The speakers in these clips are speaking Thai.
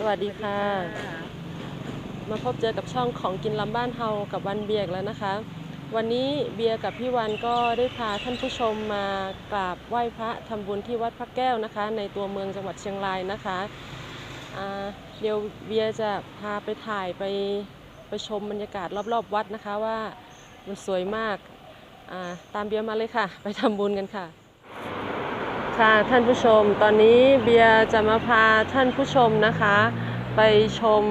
สวัสดีค่ะ มาพบเจอกับช่องของกินลำบ้านเฮากับวันเบียร์อีกแล้วนะคะ วันนี้เบียร์กับพี่วันก็ได้พาท่านผู้ชมมากราบไหว้พระทำบุญที่วัดพระแก้วนะคะ ในตัวเมืองจังหวัดเชียงรายนะคะเดี๋ยวเบียร์จะพาไปถ่ายไปไปชมบรรยากาศรอบๆ วัดนะคะว่ามันสวยมาก ตามเบียร์มาเลยค่ะ ไปทำบุญกันค่ะ ค่ะท่านผู้ชมตอนนี้เบียร์จะมาพาท่านผู้ชมนะคะ ไปชม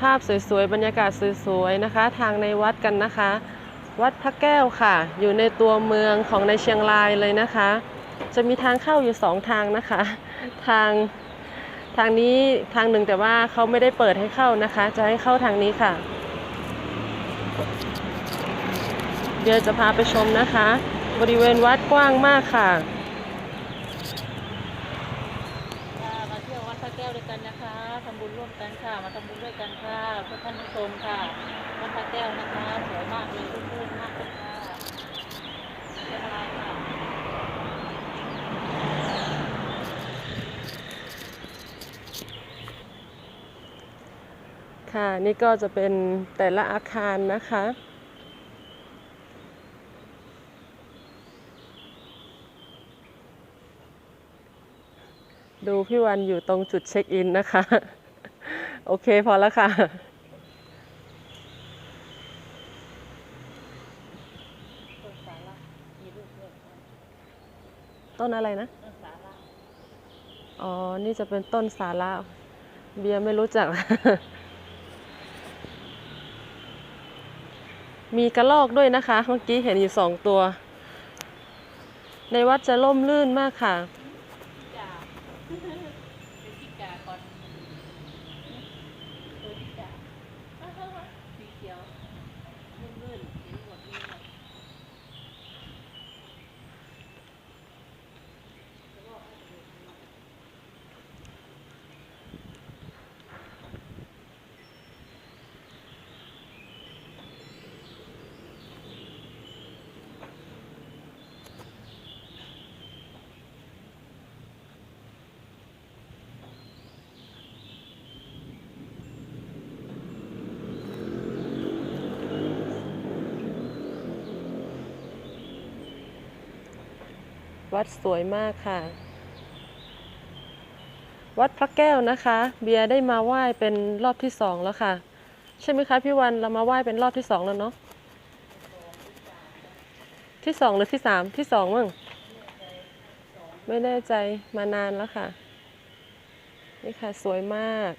ภาพสวยๆ บรรยากาศสวยๆนะคะ ทางในวัดกันนะคะ วัดพระแก้วค่ะ อยู่ในตัวเมืองของในเชียงรายเลยนะคะ จะมีทางเข้าอยู่สองทางนะคะ ทางทางนี้ทางหนึ่งแต่ว่าเขาไม่ได้เปิดให้เข้านะคะ จะให้เข้าทางนี้ค่ะ เดี๋ยวจะพาไปชมนะคะ บริเวณวัดกว้างมากค่ะค่ะมาเที่ยววัดพระแก้วด้วยกันนะคะทำบุญร่วมกัน ค่ะ มาทำบุญด้วยกันค่ะเพื่อท่านผู้ชมค่ะวัดพระแก้วนะคะสวยมากเลยรื่นมากเลยค่ะเชียงรายค่ะค่ะนี่ก็จะเป็นแต่ละอาคารนะคะ ดูพี่วันอยู่ตรงจุดเช็คอินนะคะ โอเคพอแล้วค่ะ ต้นอะไรนะ อ๋อ นี่จะเป็นต้นสาระเบียร์ไม่รู้จัก มีกระรอกด้วยนะคะ เมื่อกี้เห็นอยู่สองตัว ในวัดจะร่มรื่นมากค่ะ จ่าเป็นที่กาก่อนเออที่กาสีเขียวรุ่มรื่นเห็นหมดนี่หมด วัดสวยมากค่ะ วัดพระแก้วนะคะ เบียร์ได้มาไหว้เป็นรอบที่สองแล้วค่ะ ใช่ไหมคะพี่วันเรามาไหว้เป็นรอบที่สองแล้วเนาะที่สองหรือที่สามที่สองมั้งไม่แน่ใจมานานแล้วค่ะ นี่ค่ะสวยมาก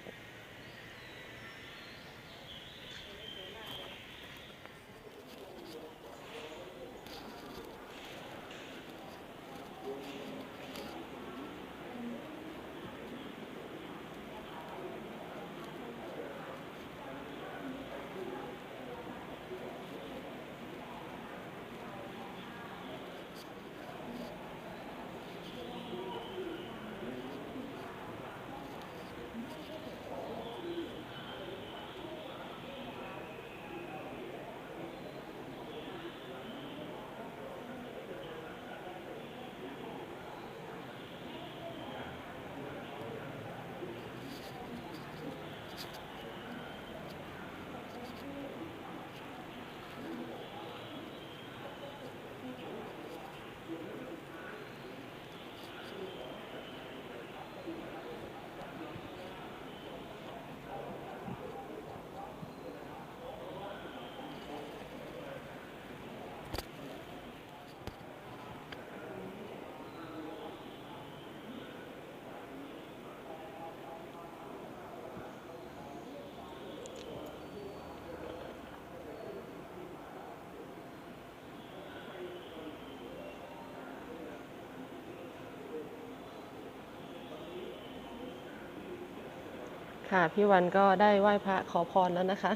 ค่ะ พี่วันก็ได้ไหว้พระขอพรแล้วนะคะ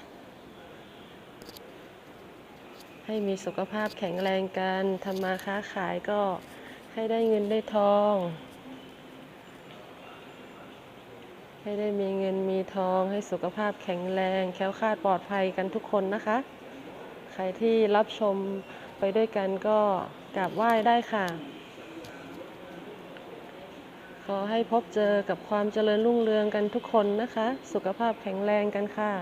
ให้มีสุขภาพแข็งแรงกันทำมาค้าขายก็ให้ได้เงินได้ทอง ให้ได้มีเงินมีทองให้สุขภาพแข็งแรง แค้วคาดปลอดภัยกันทุกคนนะคะ ใครที่รับชมไปด้วยกันก็กราบไหว้ได้ค่ะ อให้พบเจอกับความเจริญรุ่งเรืองกันทุกคนนะคะ สุขภาพแข็งแรงกันค่ะ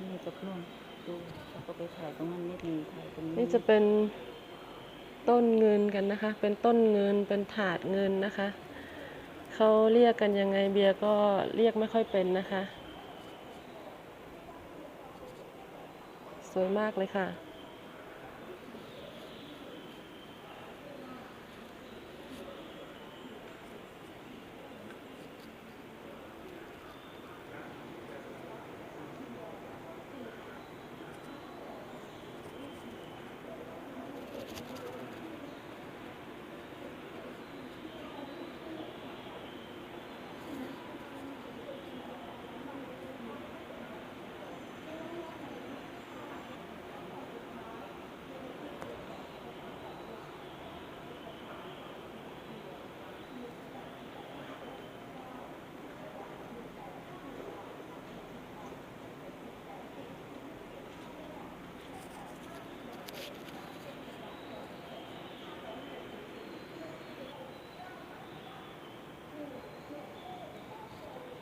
นี่จะนู่นดูแล้วก็ไปถ่ายตรงนั้นนิดนึงถ่ายตรงนี้นี่จะเป็นต้นเงินกันนะคะ เป็นต้นเงิน เป็นถาดเงินนะคะ เขาเรียกกันยังไงเบียร์ก็เรียกไม่ค่อยเป็นนะคะ วยมากเลยค่ะ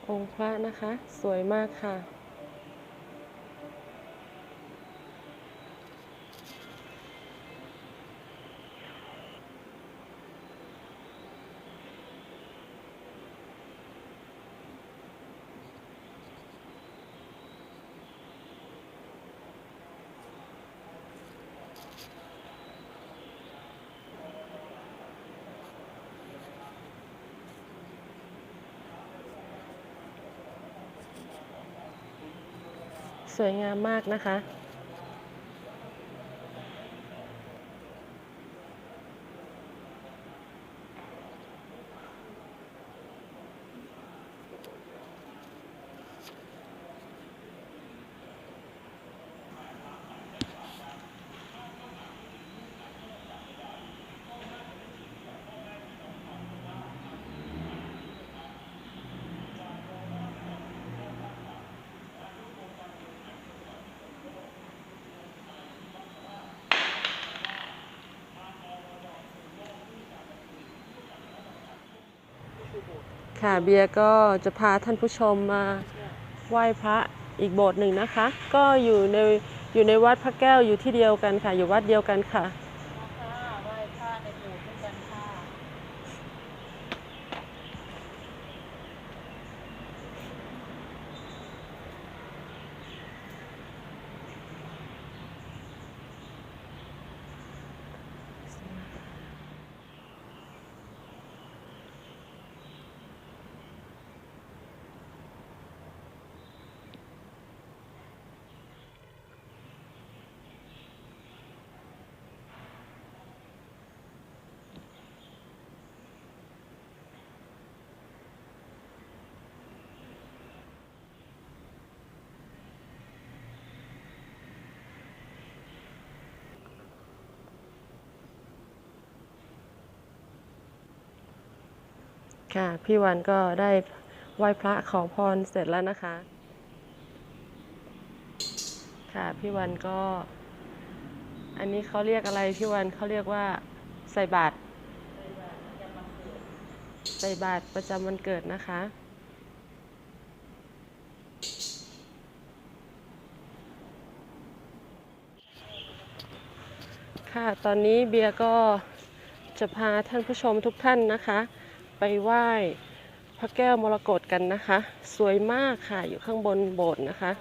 องค์พระนะคะ สวยมากค่ะ สวยงามมากนะคะ ค่ะ เบียร์ก็จะพาท่านผู้ชมมาไหว้พระอีกโบสถ์หนึ่งนะคะ ก็อยู่ในอยู่ในวัดพระแก้วอยู่ที่เดียวกันค่ะ อยู่วัดเดียวกันค่ะค่ะไหว้พระในโบสถ์ด้วยกันค่ะ ค่ะ พี่วันก็ได้ไหว้พระขอพรเสร็จแล้วนะคะ ค่ะ พี่วันก็ อันนี้เขาเรียกอะไร พี่วันเขาเรียกว่าใส่บาตรใส่บาตรประจำวันเกิดนะคะ ค่ะ ตอนนี้เบียร์ก็จะพาท่านผู้ชมทุกท่านนะคะ ไปไหว้พระแก้วมรกตกันนะคะ สวยมากค่ะอยู่ข้างบนโบสถ์นะคะ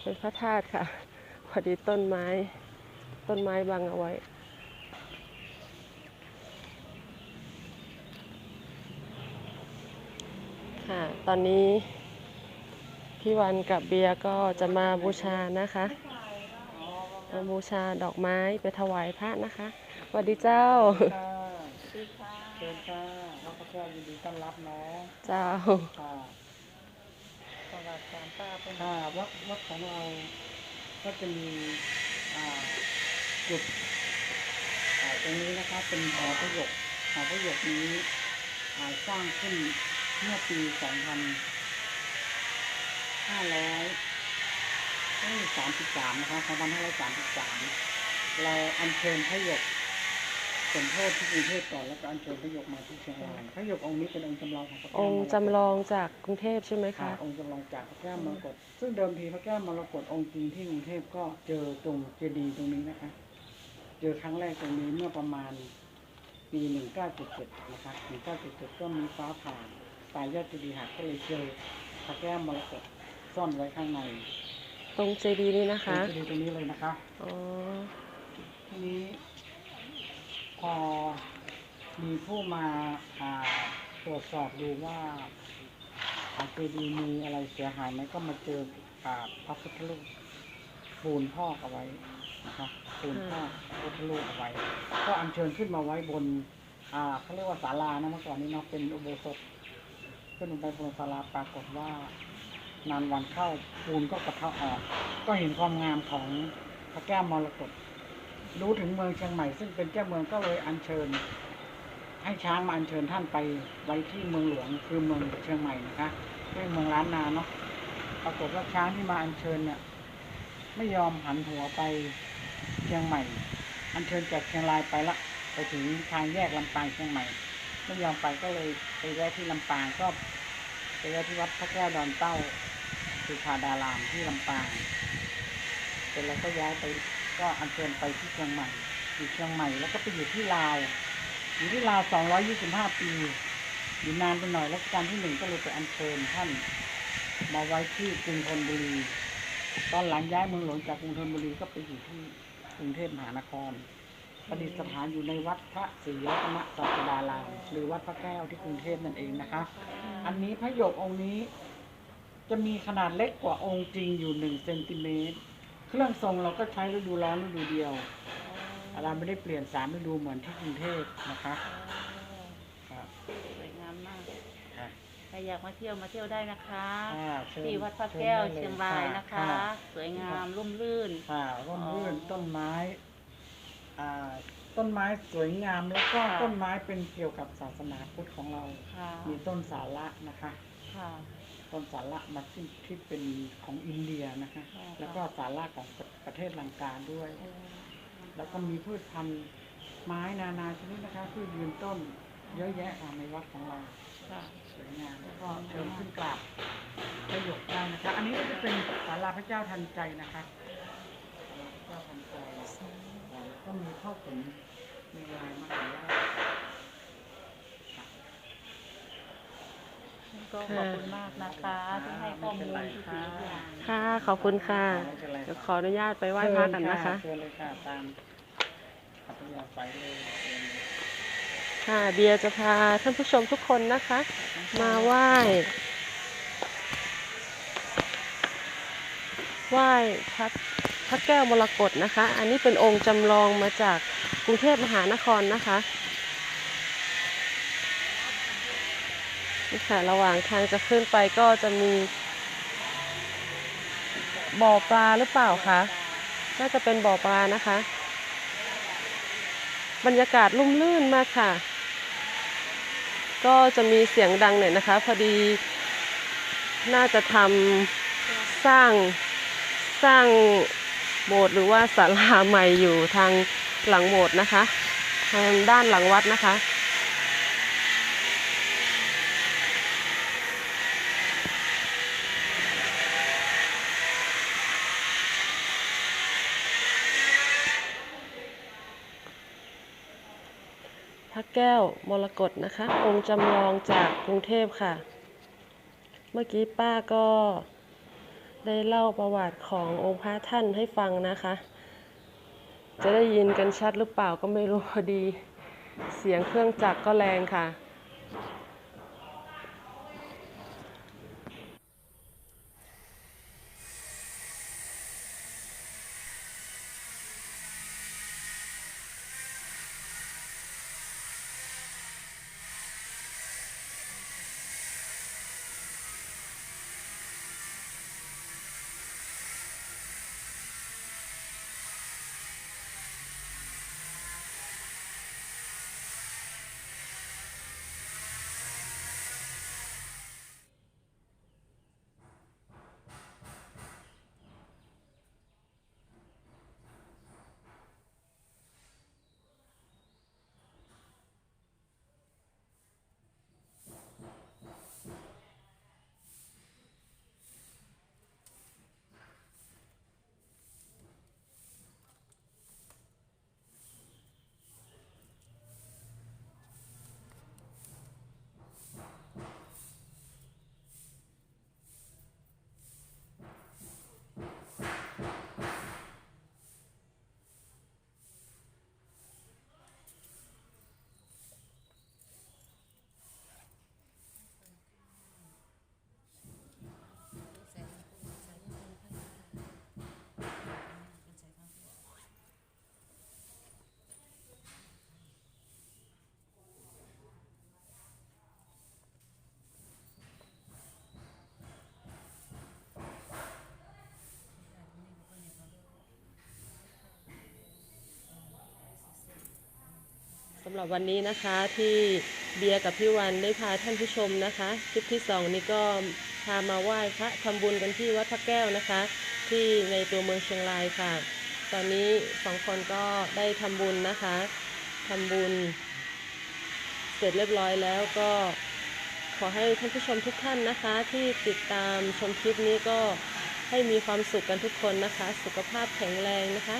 เป็นพระธาตุค่ะพอดีต้นไม้ต้นไม้บังเอาไว้ค่ะตอนนี้พี่วันกับเบียร์ก็จะมาบูชานะคะ มาบูชาดอกไม้ไปถวายพระนะคะสวัสดีเจ้า ค่ะเชิญค่ะน้องข้าวแคบยินดีต้อนรับน้องเจ้า ค่ะประวัติการป้าเป็นค่ะวัดวัดของเรา ก็จะมีอ่าจุดตรงนี้นะคะเป็นหอประโยกหอประโยกนี้สร้างขึ้นเมื่อปี 2500 สามสิบสามนะครับสองพันห้าร้อยสามสิบสามเราอัญเชิญพระหยกสมโพธิที่กรุงเทพก่อนแล้วก็อัญเชิญพระหยกมาที่เชียงรายพระหยกองค์นี้เป็นองค์จำลองของพระแก้วองมค์รกตจำลองจากกรุงเทพใช่ไหมค่ะคะองค์จำลองจากพระแก้วมรกตซึ่งเดิมทีพระแก้วมรกตองค์จริงที่กรุงเทพก็เจอตรงเจดีย์ตรงนี้นะคะ เจอครั้งแรกตรงนี้เมื่อประมาณปี1977นะคะ1977ก็มีฟ้าผ่าตายยอดเจดีย์หักก็เลยเจอพระแก้วมรกตซ่อนไว้ข้างใน ตรงเจดีย์นี่นะคะเจดีย์ตรงนี้เลยนะคะอ๋อทีนี้ พอมีผู้มาอ่าตรวจสอบดูว่าอาเจดีย์มีอะไรเสียหายไหมก็มาเจออ่าพระพุทธรูปปูนพอกเอาไว้นะคะปูนพอกพระพุทธรูปเอาไว้ ก็อัญเชิญขึ้นมาไว้บน อ่าเขาเรียกว่าศาลานะเมื่อก่อนนี้เนาะเป็นอุโบสถขึ้นไปบนศาลาปรากฏว่า นานวันเข้าปูนก็กระเทาะออก ก็เห็นความงามของพระแก้วมรกตรู้ถึงเมืองเชียงใหม่ ซึ่งเป็นเจ้าเมืองก็เลยอัญเชิญ ให้ช้างมาอัญเชิญท่านไปไว้ที่เมืองหลวงคือเมืองเชียงใหม่นะคะไม่เมืองล้านนาเนาะปรากฏว่าช้างที่มาอัญเชิญเนี่ยไม่ยอมหันหัวไปเชียงใหม่ อัญเชิญจากเชียงรายไปละไปถึงทางแยกลำปางเชียงใหม่ไม่ยอมไปก็เลยไปแวะที่ลำปางก็ไปแวะที่วัดพระแก้วดอนเต้า สุชาดารามที่ลำปางเสร็จแล้วก็ย้ายไปก็อัญเชิญไปที่เชียงใหม่อยู่เชียงใหม่แล้วก็ไปอยู่ที่ลาว อยู่ที่ลาว225ปี อยู่นานไปหน่อยรัชกาลที่หนึ่งก็เลยไปอัญเชิญท่าน มาไว้ที่กรุงธนบุรี ตอนหลังย้ายเมืองหลวงจากกรุงธนบุรีก็ไปอยู่ที่กรุงเทพมหานครประดิษฐานอยู่ในวัดพระศรีรัตนศาสดารามหรือวัดพระแก้วที่กรุงเทพนั่นเองนะคะ อันนี้พระหยกองค์นี้ จะมีขนาดเล็กกว่าองค์จริงอยู่หนึ่งเซนติเมตรเครื่องทรงเราก็ใช้ฤดูร้อนฤดูเดียว เราไม่ได้เปลี่ยนสามฤดูเหมือนที่กรุงเทพนะคะครับสวยงามมากค่ะใครอยากมาเที่ยวมาเที่ยวได้นะคะค่ะเชิญที่วัดพระแก้วชิญได้ลเชียงรายนะคะ สวยงามร่มรื่น ค่ะร่มรื่นอ๋อต้นไม้อ่าต้นไม้สวยงามแล้วก็ค่ะ ต้นไม้เป็นเกี่ยวกับศาสนาพุทธของเรา ค่ะมีต้นสาระนะคะ ค่ะ ต้นสาระมาที่ที่เป็นของอินเดียนะคะค่ะแล้วก็สาระของประเทศลังกาด้วย แล้วก็มีพืชพันธุ์ไม้นานาชนิดนะคะพืชยืนต้นเยอะแยะค่ะในวัดของเราค่ะสวยงามแล้วก็เชิญขึ้นกราบประโยคได้นะคะ อันนี้ก็จะเป็นศาลาพระเจ้าทันใจนะคะศาลาพระเจ้าทันใจแล้วก็มีข้าวผลมีลายมหาราช ก็ขอบคุณมากนะคะที่ให้ข้อมูลทุกสิ่งทุกอย่างค่ะ ขอบคุณค่ะไม่เป็นไรเดี๋ยวขออนุญาตไปไหว้พระกันนะคะ เชิญเลยค่ะตามอัตยาศัยเลยเชิญเลยค่ะเบียร์จะพาท่านผู้ชมทุกคนนะคะ มาไหว้ ไหว้พระพระแก้วมรกตนะคะ อันนี้เป็นองค์จำลองมาจากกรุงเทพมหานครนะคะ นี่ค่ะระหว่างทางจะขึ้นไปก็จะมีบ่อปลาหรือเปล่าคะน่าจะเป็นบ่อปลานะคะ บรรยากาศลุ่มลื่นมากค่ะ ก็จะมีเสียงดังหน่อยนะคะ พอดี น่าจะทำสร้างสร้างโบสถ์หรือว่าศาลาใหม่อยู่ทางหลังโบสถ์นะคะ ทางด้านหลังวัดนะคะ แก้วมรกตนะคะ องค์จำลองจากกรุงเทพค่ะ เมื่อกี้ป้าก็ได้เล่าประวัติขององค์พระท่านให้ฟังนะคะ จะได้ยินกันชัดหรือเปล่าก็ไม่รู้พอดี เสียงเครื่องจักรก็แรงค่ะำหรับวันนี้นะคะที่เบียร์กับพี่วันได้พาท่านผู้ชมนะคะคลิปที่สองนี้ก็พามาไหว้พระทำบุญกันที่วัดพระแก้วนะคะ ที่ในตัวเมืองเชียงรายค่ะ ตอนนี้สองคนก็ได้ทำบุญนะคะทำบุญ เสร็จเรียบร้อยแล้วก็ขอให้ท่านผู้ชมทุกท่านนะคะ ที่ติดตามชมคลิปนี้ก็ให้มีความสุขกันทุกคนนะคะ สุขภาพแข็งแรงนะคะ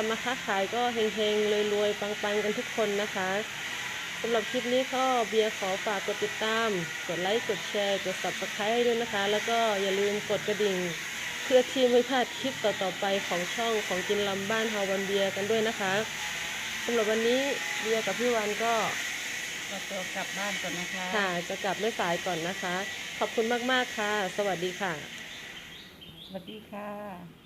ทำมาค้าขายก็เฮงๆรวยๆปังๆกันทุกคนนะคะสำหรับคลิปนี้ก็เบียร์ขอฝากกดติดตาม กดไลค์ กดแชร์ กด subscribe ให้ด้วยนะคะ แล้วก็อย่าลืมกดกระดิ่ง เพื่อที่ไม่พลาดคลิปต่อๆไปของช่องของกินลำบ้านเฮาวันเบียร์กันด้วยนะคะสำหรับวันนี้เบียร์กับพี่วันก็เราตัวกลับบ้านก่อนนะคะค่ะ จะกลับไม่สายก่อนนะคะ ขอบคุณมากๆค่ะ สวัสดีค่ะ สวัสดีค่ะ